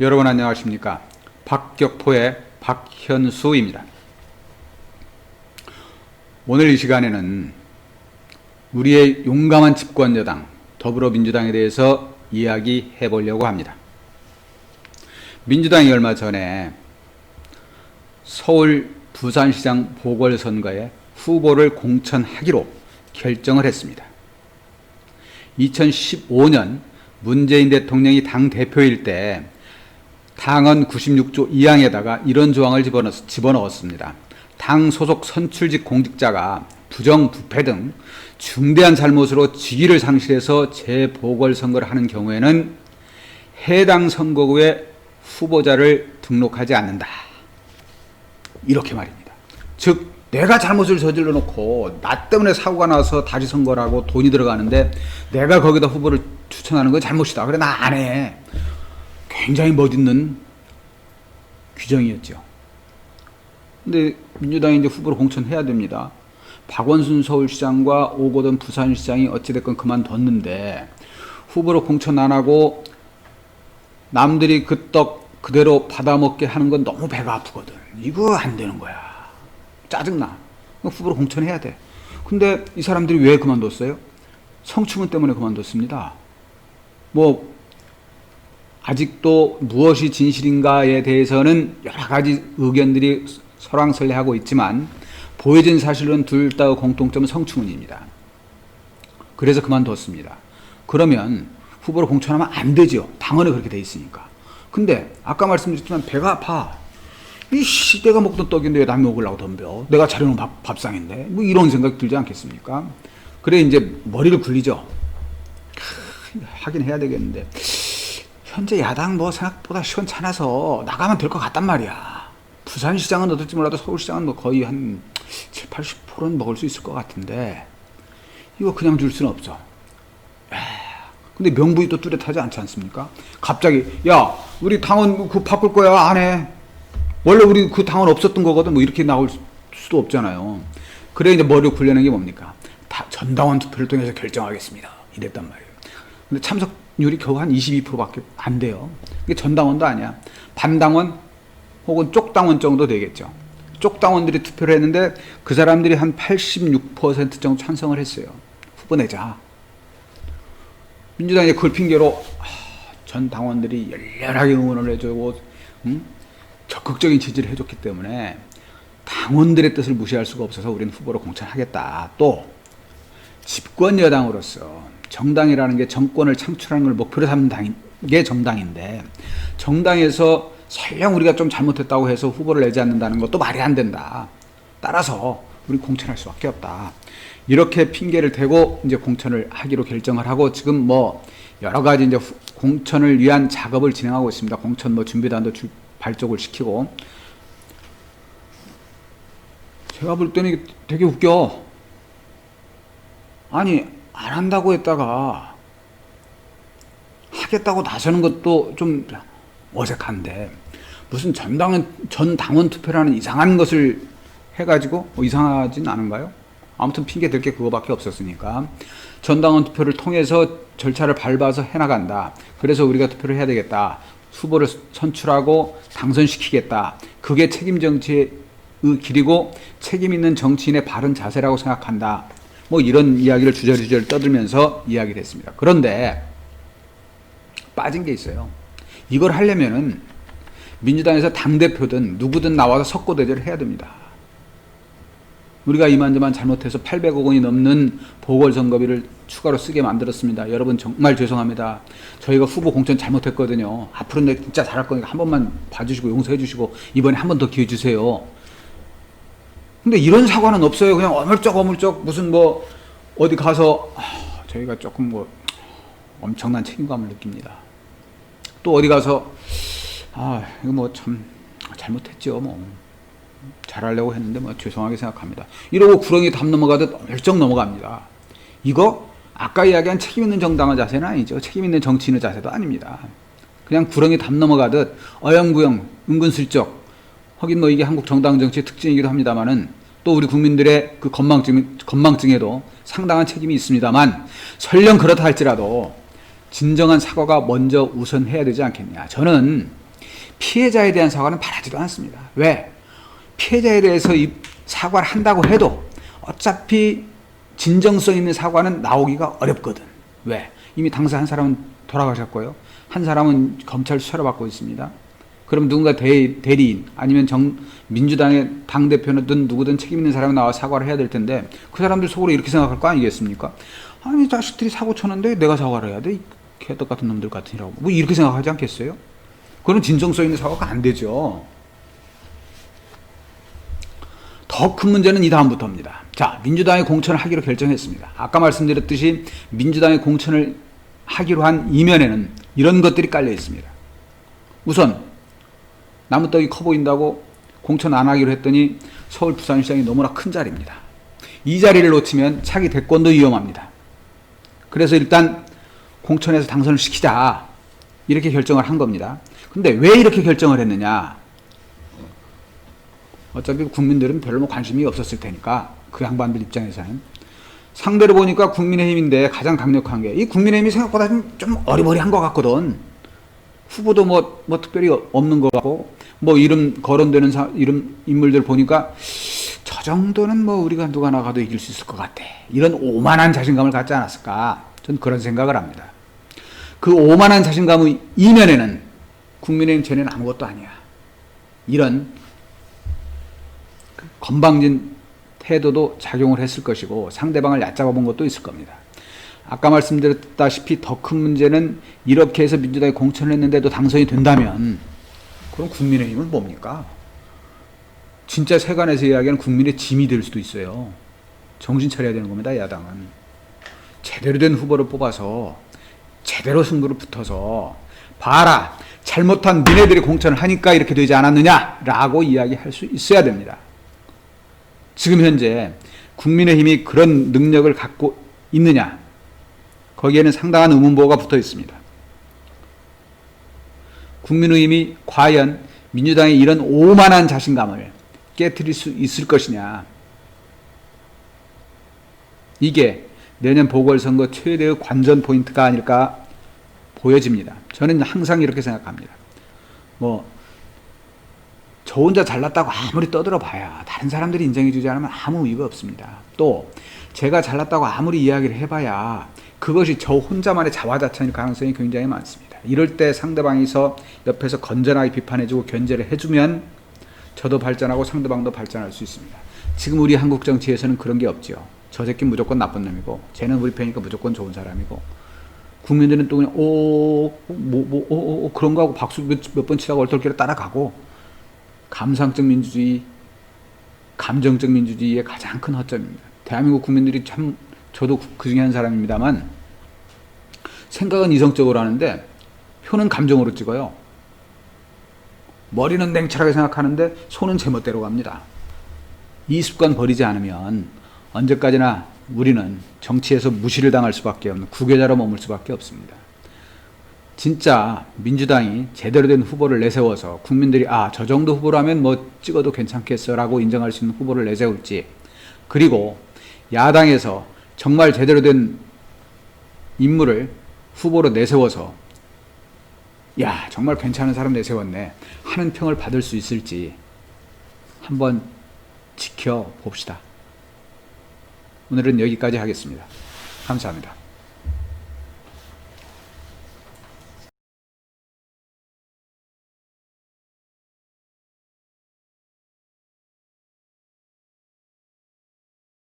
여러분 안녕하십니까? 박격포의 박현수입니다. 오늘 이 시간에는 우리의 용감한 집권 여당 더불어민주당에 대해서 이야기해 보려고 합니다. 민주당이 얼마 전에 서울 부산시장 보궐선거에 후보를 공천하기로 결정을 했습니다. 2015년 문재인 대통령이 당 대표일 때 당헌 96조 2항에다가 이런 조항을 집어넣, 집어넣었습니다. 당 소속 선출직 공직자가 부정, 부패 등 중대한 잘못으로 직위를 상실해서 재보궐선거를 하는 경우에는 해당 선거구에 후보자를 등록하지 않는다. 이렇게 말입니다. 즉, 내가 잘못을 저질러 놓고 나 때문에 사고가 나서 다시 선거를 하고 돈이 들어가는데 내가 거기다 후보를 추천하는 건 잘못이다. 그래, 나 안 해. 굉장히 멋있는 규정이었죠. 근데 민주당이 이제 후보를 공천해야 됩니다. 박원순 서울시장과 오거돈 부산시장이 어찌됐건 그만뒀는데 후보로 공천 안 하고 남들이 그 떡 그대로 받아먹게 하는 건 너무 배가 아프거든. 이거 안 되는 거야. 짜증나. 후보로 공천해야 돼. 근데 이 사람들이 왜 그만뒀어요? 성추문 때문에 그만뒀습니다. 뭐 아직도 무엇이 진실인가에 대해서는 여러 가지 의견들이 설왕설래하고 있지만 보여진 사실은 둘 다의 공통점은 성추문입니다. 그래서 그만뒀습니다. 그러면 후보로 공천하면 안 되죠. 당원에 그렇게 돼 있으니까. 근데 아까 말씀드렸지만 배가 아파. 이씨 내가 먹던 떡인데 왜 남이 먹으려고 덤벼. 내가 차려놓은 밥, 밥상인데. 뭐 이런 생각 들지 않겠습니까? 그래 이제 머리를 굴리죠. 하긴 해야 되겠는데. 현재 야당 뭐 생각보다 시원찮아서 나가면 될 것 같단 말이야. 부산시장은 어떨지 몰라도 서울시장은 뭐 거의 한 7, 80%는 먹을 수 있을 것 같은데 이거 그냥 줄 수는 없어. 근데 명분이 또 뚜렷하지 않지 않습니까? 갑자기 야 우리 당원 그 바꿀 거야 안 해. 원래 우리 그 당원 없었던 거거든 뭐 이렇게 나올 수도 없잖아요. 그래 이제 머리를 굴려낸 게 뭡니까? 다 전당원 투표를 통해서 결정하겠습니다. 이랬단 말이에요. 근데 참석 률이 겨우 한 22%밖에 안 돼요. 이게 전당원도 아니야. 반당원 혹은 쪽당원 정도 되겠죠. 쪽당원들이 투표를 했는데 그 사람들이 한 86% 정도 찬성을 했어요. 후보 내자. 민주당이 그걸 핑계로 전 당원들이 열렬하게 응원을 해주고 음? 적극적인 지지를 해줬기 때문에 당원들의 뜻을 무시할 수가 없어서 우리는 후보로 공천하겠다. 또 집권 여당으로서 정당이라는 게 정권을 창출하는 걸 목표로 삼는 게 정당인데 정당에서 설령 우리가 좀 잘못했다고 해서 후보를 내지 않는다는 것도 말이 안 된다. 따라서 우리 공천할 수밖에 없다. 이렇게 핑계를 대고 이제 공천을 하기로 결정을 하고 지금 뭐 여러 가지 이제 공천을 위한 작업을 진행하고 있습니다. 공천 뭐 준비단도 발족을 시키고 제가 볼 때는 되게 웃겨. 아니 안 한다고 했다가 하겠다고 나서는 것도 좀 어색한데 무슨 전당은 전 당원 투표라는 이상한 것을 해가지고 뭐 이상하진 않은가요? 아무튼 핑계 댈게 그거밖에 없었으니까 전당원 투표를 통해서 절차를 밟아서 해나간다. 그래서 우리가 투표를 해야 되겠다. 후보를 선출하고 당선시키겠다. 그게 책임 정치의 길이고 책임 있는 정치인의 바른 자세라고 생각한다. 뭐 이런 이야기를 주저리주저리 떠들면서 이야기를 했습니다. 그런데 빠진 게 있어요. 이걸 하려면은 민주당에서 당대표든 누구든 나와서 석고대절을 해야 됩니다. 우리가 이만저만 잘못해서 800억 원이 넘는 보궐선거비를 추가로 쓰게 만들었습니다. 여러분 정말 죄송합니다. 저희가 후보 공천 잘못했거든요. 앞으로 내 진짜 잘할 거니까 한 번만 봐주시고 용서해 주시고 이번에 한 번 더 기회 주세요. 근데 이런 사과는 없어요. 그냥 어물쩍 어물쩍 무슨 뭐 어디 가서 아, 저희가 조금 뭐 엄청난 책임감을 느낍니다. 또 어디 가서 아 이거 뭐 참 잘못했죠 뭐 잘하려고 했는데 뭐 죄송하게 생각합니다. 이러고 구렁이 담 넘어가듯 열정 넘어갑니다. 이거 아까 이야기한 책임 있는 정당의 자세는 아니죠. 책임 있는 정치인의 자세도 아닙니다. 그냥 구렁이 담 넘어가듯 어영부영 은근슬쩍 하긴 뭐 이게 한국 정당 정치의 특징이기도 합니다만은 또 우리 국민들의 그 건망증, 건망증에도 상당한 책임이 있습니다만 설령 그렇다 할지라도 진정한 사과가 먼저 우선해야 되지 않겠냐. 저는 피해자에 대한 사과는 바라지도 않습니다. 왜? 피해자에 대해서 이 사과를 한다고 해도 어차피 진정성 있는 사과는 나오기가 어렵거든. 왜? 이미 당사 한 사람은 돌아가셨고요. 한 사람은 검찰 수사를 받고 있습니다. 그럼 누군가 대, 대리인 아니면 정, 민주당의 당 대표든 누구든 책임 있는 사람이 나와 사과를 해야 될 텐데 그 사람들 속으로 이렇게 생각할 거 아니겠습니까? 아니 자식들이 사고 쳤는데 내가 사과를 해야 돼? 이 개떡 같은 놈들 같으니라고 뭐 이렇게 생각하지 않겠어요? 그런 진정성 있는 사과가 안 되죠. 더 큰 문제는 이 다음부터입니다. 자, 민주당이 공천을 하기로 결정했습니다. 아까 말씀드렸듯이 민주당이 공천을 하기로 한 이면에는 이런 것들이 깔려 있습니다. 우선 나무 떡이 커 보인다고 공천 안 하기로 했더니 서울 부산시장이 너무나 큰 자리입니다. 이 자리를 놓치면 차기 대권도 위험합니다. 그래서 일단 공천에서 당선을 시키자 이렇게 결정을 한 겁니다. 근데 왜 이렇게 결정을 했느냐? 어차피 국민들은 별로 뭐 관심이 없었을 테니까 그 양반들 입장에서는 상대로 보니까 국민의힘인데 가장 강력한 게 이 국민의힘이 생각보다 좀, 좀 어리버리한 것 같거든. 후보도 뭐, 뭐 특별히 없는 것 같고 뭐 이름 거론되는 사, 이름 인물들 보니까 저 정도는 뭐 우리가 누가 나가도 이길 수 있을 것 같아. 이런 오만한 자신감을 갖지 않았을까? 전 그런 생각을 합니다. 그 오만한 자신감의 이면에는 국민의힘 쟤네는 아무것도 아니야. 이런 그 건방진 태도도 작용을 했을 것이고 상대방을 얕잡아 본 것도 있을 겁니다. 아까 말씀드렸다시피 더 큰 문제는 이렇게 해서 민주당이 공천을 했는데도 당선이 된다면 그럼 국민의힘은 뭡니까? 진짜 세간에서 이야기하는 국민의 짐이 될 수도 있어요. 정신 차려야 되는 겁니다, 야당은. 제대로 된 후보를 뽑아서 제대로 승부를 붙어서 봐라 잘못한 니네들이 공천을 하니까 이렇게 되지 않았느냐라고 이야기할 수 있어야 됩니다. 지금 현재 국민의힘이 그런 능력을 갖고 있느냐 거기에는 상당한 의문보가 붙어 있습니다. 국민의힘이 과연 민주당의 이런 오만한 자신감을 깨뜨릴 수 있을 것이냐 이게 내년 보궐선거 최대의 관전 포인트가 아닐까 보여집니다. 저는 항상 이렇게 생각합니다. 뭐, 저 혼자 잘났다고 아무리 떠들어 봐야 다른 사람들이 인정해주지 않으면 아무 의미가 없습니다. 또, 제가 잘났다고 아무리 이야기를 해봐야 그것이 저 혼자만의 자화자찬일 가능성이 굉장히 많습니다. 이럴 때 상대방이서 옆에서 건전하게 비판해주고 견제를 해주면 저도 발전하고 상대방도 발전할 수 있습니다. 지금 우리 한국 정치에서는 그런 게 없죠. 저 새끼 무조건 나쁜 놈이고 쟤는 우리 편이니까 무조건 좋은 사람이고 국민들은 또 그냥 오 뭐 뭐 오, 오, 그런 거 하고 박수 몇 번 치다가 얼떨결에 따라가고 감상적 민주주의 감정적 민주주의의 가장 큰 허점입니다. 대한민국 국민들이 참 저도 그 중에 한 사람입니다만 생각은 이성적으로 하는데 표는 감정으로 찍어요. 머리는 냉철하게 생각하는데 손은 제멋대로 갑니다. 이 습관 버리지 않으면 언제까지나 우리는 정치에서 무시를 당할 수밖에 없는 구계자로 머물 수밖에 없습니다. 진짜 민주당이 제대로 된 후보를 내세워서 국민들이 아, 저 정도 후보라면 뭐 찍어도 괜찮겠어라고 인정할 수 있는 후보를 내세울지 그리고 야당에서 정말 제대로 된 인물을 후보로 내세워서 야, 정말 괜찮은 사람 내세웠네 하는 평을 받을 수 있을지 한번 지켜봅시다. 오늘은 여기까지 하겠습니다. 감사합니다.